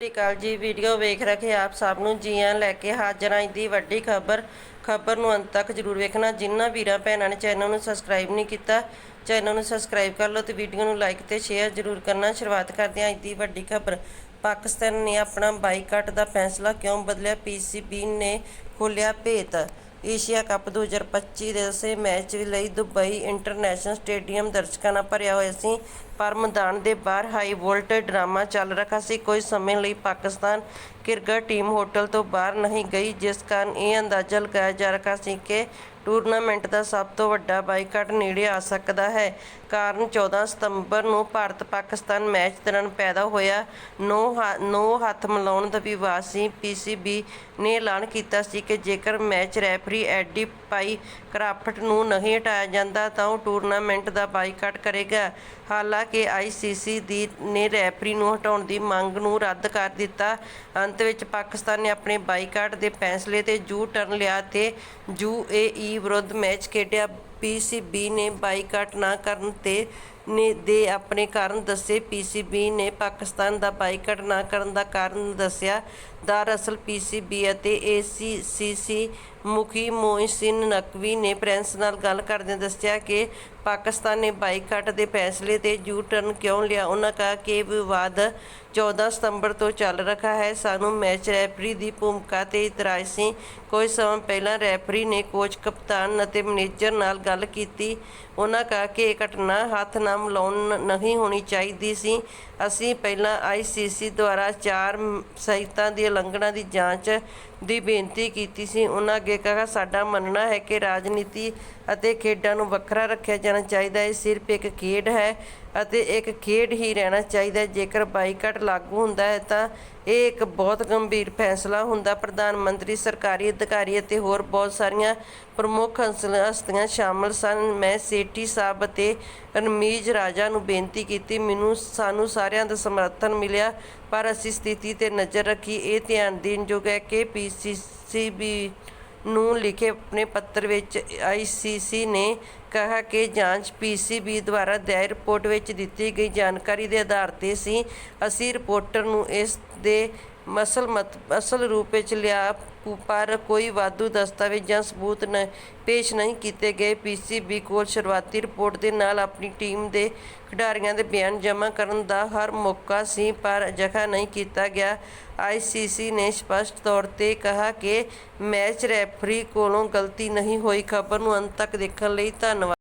ਸਤਿ ਸ਼੍ਰੀ ਅਕਾਲ ਜੀ, ਵੀਡੀਓ ਵੇਖ ਰਹੇ ਆਪ ਸਭ ਨੂੰ ਜੀਆਂ ਲੈ ਕੇ ਹਾਜ਼ਰ ਹਾਂ ਦੀ ਵੱਡੀ ਖਬਰ। ਖਬਰ ਨੂੰ ਅੰਤ ਤੱਕ ਜਰੂਰ ਵੇਖਣਾ। ਜਿਨ੍ਹਾਂ ਵੀਰਾਂ ਭੈਣਾਂ ਨੇ ਚੈਨਲ ਨੂੰ ਸਬਸਕ੍ਰਾਈਬ ਨਹੀਂ ਕੀਤਾ, ਚੈਨਲ ਨੂੰ ਸਬਸਕ੍ਰਾਈਬ ਕਰ ਲਓ ਤੇ ਵੀਡੀਓ ਨੂੰ ਲਾਈਕ ਤੇ ਸ਼ੇਅਰ ਜਰੂਰ ਕਰਨਾ। ਸ਼ੁਰੂਆਤ ਕਰਦੇ ਹਾਂ ਅੱਜ ਦੀ ਵੱਡੀ ਖਬਰ। ਪਾਕਿਸਤਾਨ ਨੇ ਆਪਣਾ ਬਾਈਕਾਟ ਦਾ ਫੈਸਲਾ ਕਿਉਂ ਬਦਲਿਆ? ਪੀਸੀਬੀ ਨੇ ਖੋਲ੍ਹਿਆ ਭੇਤ। ਏਸ਼ੀਆ ਕੱਪ 2025 ਦੇ ਦਸੇ ਮੈਚ ਲਈ ਦੁਬਈ ਇੰਟਰਨੈਸ਼ਨਲ ਸਟੇਡੀਅਮ ਦਰਸ਼ਕਾਂ ਨਾਲ ਭਰਿਆ ਹੋਇਆ ਸੀ। ਪਰ ਮੈਦਾਨ ਦੇ ਬਾਹਰ ਹਾਈ ਵੋਲਟੇਜ ਡਰਾਮਾ ਚੱਲ ਰਿਹਾ ਸੀ। ਕੁਝ ਸਮੇਂ ਲਈ ਪਾਕਿਸਤਾਨ ਕ੍ਰਿਕਟ ਟੀਮ ਹੋਟਲ ਤੋਂ ਬਾਹਰ ਨਹੀਂ ਗਈ, ਜਿਸ ਕਾਰਨ ਇਹ ਅੰਦਾਜ਼ਾ ਲਗਾਇਆ ਜਾ ਰਿਹਾ ਸੀ ਕਿ ਟੂਰਨਾਮੈਂਟ ਦਾ ਸਭ ਤੋਂ ਵੱਡਾ ਬਾਈਕਾਟ ਨੇੜੇ ਆ ਸਕਦਾ ਹੈ। ਕਾਰਨ 14 ਸਤੰਬਰ ਨੂੰ ਭਾਰਤ ਪਾਕਿਸਤਾਨ ਮੈਚ ਦੌਰਾਨ ਪੈਦਾ ਹੋਇਆ। ਨੋ ਨੋ ਹੱਥ ਮਿਲਾਉਣ ਦਾ ਵਿਵਾਦ ਸੀ। ਪੀਸੀਬੀ ਨੇ ਐਲਾਨ ਕੀਤਾ ਸੀ ਕਿ ਜੇਕਰ ਮੈਚ ਰੈਫਰੀ ਐਡੀ ਪਾਈ ਕਰਾਫਟ ਨੂੰ ਨਹੀਂ ਹਟਾਇਆ ਜਾਂਦਾ, ਤਾਂ ਉਹ ਟੂਰਨਾਮੈਂਟ ਦਾ ਬਾਈਕਾਟ ਕਰੇਗਾ। ਹਾਲਾਂਕਿ ਆਈਸੀਸੀ ਦੀ ਨੇ ਰੈਫਰੀ ਨੂੰ ਹਟਾਉਣ ਦੀ ਮੰਗ ਨੂੰ ਰੱਦ ਕਰ ਦਿੱਤਾ। ਅੰਤ ਵਿੱਚ ਪਾਕਿਸਤਾਨ ਨੇ ਆਪਣੇ ਬਾਈਕਾਟ ਦੇ ਫੈਸਲੇ ਤੇ ਜੂ ਟਰਨ ਲਿਆ ਤੇ ਯੂਏਈ ਵਿਰੁੱਧ ਮੈਚ ਖੇਡਿਆ। ਪੀਸੀਬੀ ਨੇ ਬਾਈਕਾਟ ਨਾ ਕਰਨ ਤੇ ਨੇ ਦੇ ਆਪਣੇ ਕਾਰਨ ਦੱਸੇ। ਪੀਸੀਬੀ ਨੇ ਪਾਕਿਸਤਾਨ ਦਾ ਬਾਈਕਾਟ ਨਾ ਕਰਨ ਦਾ ਕਾਰਨ ਦੱਸਿਆ। ਦਰਅਸਲ ਪੀਸੀਬੀ ਅਤੇ ਏਸੀਸੀਸੀ ਮੁਖੀ ਮੋਹਸਿਨ ਨਕਵੀ ਨੇ ਪ੍ਰੈਸ ਨਾਲ ਗੱਲ ਕਰਦਿਆਂ ਦੱਸਿਆ ਕਿ ਪਾਕਿਸਤਾਨ ਨੇ ਬਾਈਕਾਟ ਦੇ ਫੈਸਲੇ ਤੇ ਯੂ ਟਰਨ ਕਿਉਂ ਲਿਆ। ਉਹਨਾਂ ਕਹਾ ਕਿ ਵਿਵਾਦ 14 ਸਤੰਬਰ ਤੋਂ ਚੱਲ ਰਿਹਾ ਹੈ। ਸਾਨੂੰ ਮੈਚ ਰੈਫਰੀ ਦੀ ਭੂਮਿਕਾ ਤੇ ਇਤਰਾਜ਼ ਸੀ। ਕੁਝ ਸਮਾਂ ਪਹਿਲਾਂ ਰੈਫਰੀ ਨੇ ਕੋਚ, ਕਪਤਾਨ ਅਤੇ ਮੈਨੇਜਰ ਨਾਲ ਗੱਲ ਕੀਤੀ। ਉਹਨਾਂ ਕਹਾ ਕਿ ਇਹ ਘਟਨਾ ਹੱਥ ਨਾ ਮਿਲਾਉਣ ਨਹੀਂ ਹੋਣੀ ਚਾਹੀਦੀ ਸੀ। ਅਸੀਂ ਪਹਿਲਾਂ ਆਈਸੀਸੀ ਦੁਆਰਾ ਚਾਰ ਸਹਿਤਾਂ ਦੀ ਉਲੰਘਣਾ ਦੀ ਜਾਂਚ ਦੀ ਬੇਨਤੀ ਕੀਤੀ ਸੀ। ਉਹਨਾਂ ਅੱਗੇ ਕਹਾ, ਸਾਡਾ ਮੰਨਣਾ ਹੈ ਕਿ ਰਾਜਨੀਤੀ ਅਤੇ ਖੇਡਾਂ ਨੂੰ ਵੱਖਰਾ ਰੱਖਿਆ ਜਾਣਾ ਚਾਹੀਦਾ ਹੈ। ਇਹ ਸਿਰਫ ਇੱਕ ਖੇਡ ਹੈ ਅਤੇ ਇੱਕ ਖੇਡ ਹੀ ਰਹਿਣਾ ਚਾਹੀਦਾ ਜੇਕਰ ਬਾਈਕਾਟ ਲਾਗੂ ਹੁੰਦਾ ਹੈ, ਤਾਂ ਇਹ ਇੱਕ ਬਹੁਤ ਗੰਭੀਰ ਫੈਸਲਾ ਹੁੰਦਾ। ਪ੍ਰਧਾਨ ਮੰਤਰੀ, ਸਰਕਾਰੀ ਅਧਿਕਾਰੀ ਅਤੇ ਹੋਰ ਬਹੁਤ ਸਾਰੀਆਂ ਪ੍ਰਮੁੱਖ ਹਸਤੀਆਂ ਸ਼ਾਮਲ ਸਨ। ਮੈਂ ਸੇਠੀ ਸਾਹਿਬ ਅਤੇ ਰਣਮੀਜ ਰਾਜਾ ਨੂੰ ਬੇਨਤੀ ਕੀਤੀ। ਮੈਨੂੰ ਸਾਨੂੰ ਸਾਰਿਆਂ ਦਾ ਸਮਰਥਨ ਮਿਲਿਆ, ਪਰ ਅਸੀਂ ਸਥਿਤੀ ਤੇ ਨਜ਼ਰ ਰੱਖੀ। ਇਹ ਧਿਆਨ ਦੇਣ ਯੋਗ ਹੈ ਕਿ ਪੀਸੀਸੀਬੀ ਨੂੰ ਲਿਖੇ ਆਪਣੇ ਪੱਤਰ ਵਿੱਚ ਆਈਸੀਸੀ ਨੇ ਕਿਹਾ ਕਿ ਜਾਂਚ ਪੀਸੀਬੀ ਦੁਆਰਾ ਦਾਇਰ ਰਿਪੋਰਟ ਵਿੱਚ ਦਿੱਤੀ ਗਈ ਜਾਣਕਾਰੀ ਦੇ ਆਧਾਰ ਤੇ ਸੀ। ਅਸੀਂ ਰਿਪੋਰਟਰ ਨੂੰ ਇਸ ਦੇ ਅਸਲ ਮਤ ਅਸਲ ਰੂਪ ਵਿੱਚ ਲਿਆ ਪਰ ਕੋਈ ਵਾਧੂ ਦਸਤਾਵੇਜ਼ ਜਾਂ ਸਬੂਤ ਨ ਪੇਸ਼ ਨਹੀਂ ਕੀਤੇ ਗਏ। ਪੀਸੀਬੀ ਕੋਲ ਸ਼ੁਰੂਆਤੀ ਰਿਪੋਰਟ ਦੇ ਨਾਲ ਆਪਣੀ ਟੀਮ ਦੇ ਖਿਡਾਰੀਆਂ ਦੇ ਬਿਆਨ ਜਮ੍ਹਾਂ ਕਰਨ ਦਾ ਹਰ ਮੌਕਾ ਸੀ, ਪਰ ਅਜਿਹਾ ਨਹੀਂ ਕੀਤਾ ਗਿਆ। ਆਈਸੀਸੀ ਨੇ ਸਪਸ਼ਟ ਤੌਰ ਤੇ ਕਿਹਾ ਕਿ ਮੈਚ ਰੈਫਰੀ ਕੋਲੋਂ ਗਲਤੀ ਨਹੀਂ ਹੋਈ। ਖਬਰ ਨੂੰ ਅੰਤ ਤੱਕ ਦੇਖਣ ਲਈ ਧੰਨਵਾਦ।